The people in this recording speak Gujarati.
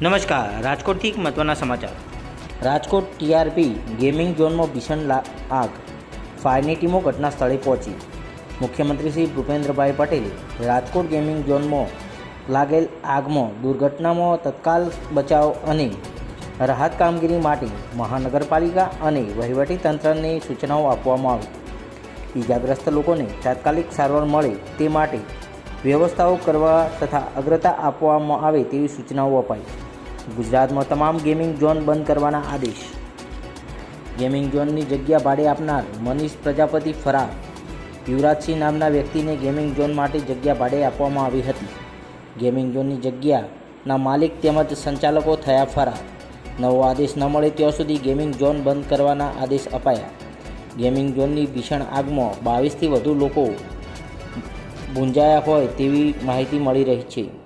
નમસ્કાર રાજકોટથી એક મહત્ત્વના સમાચાર. રાજકોટ ટીઆરપી ગેમિંગ ઝોનમાં ભીષણ આગ. ફાયરની ટીમો ઘટના સ્થળે પહોંચી. મુખ્યમંત્રી શ્રી ભૂપેન્દ્રભાઈ પટેલે રાજકોટ ગેમિંગ ઝોનમાં લાગેલ આગમાં દુર્ઘટનામાં તત્કાલ બચાવ અને રાહત કામગીરી માટે મહાનગરપાલિકા અને વહીવટી તંત્રને સૂચનાઓ આપવામાં આવી. ઈજાગ્રસ્ત લોકોને તાત્કાલિક સારવાર મળે તે માટે વ્યવસ્થાઓ કરવા તથા અગ્રતા આપવામાં આવે તેવી સૂચનાઓ અપાઈ. ગુજરાતમાં તમામ ગેમિંગ ઝોન બંધ કરવાના આદેશ. ગેમિંગ ઝોનની જગ્યા ભાડે આપનાર મનીષ પ્રજાપતિ ફરાર. યુવરાજસિંહ નામના વ્યક્તિને ગેમિંગ ઝોન માટે જગ્યા ભાડે આપવામાં આવી હતી. ગેમિંગ ઝોનની જગ્યાના માલિક તેમજ સંચાલકો થયા ફરાર. નવો આદેશ ન મળે ત્યાં સુધી ગેમિંગ ઝોન બંધ કરવાના આદેશ અપાયા. ગેમિંગ ઝોનની ભીષણ આગમાં બાવીસથી વધુ લોકો ભૂંજાયા હોય તેવી માહિતી મળી રહી છે.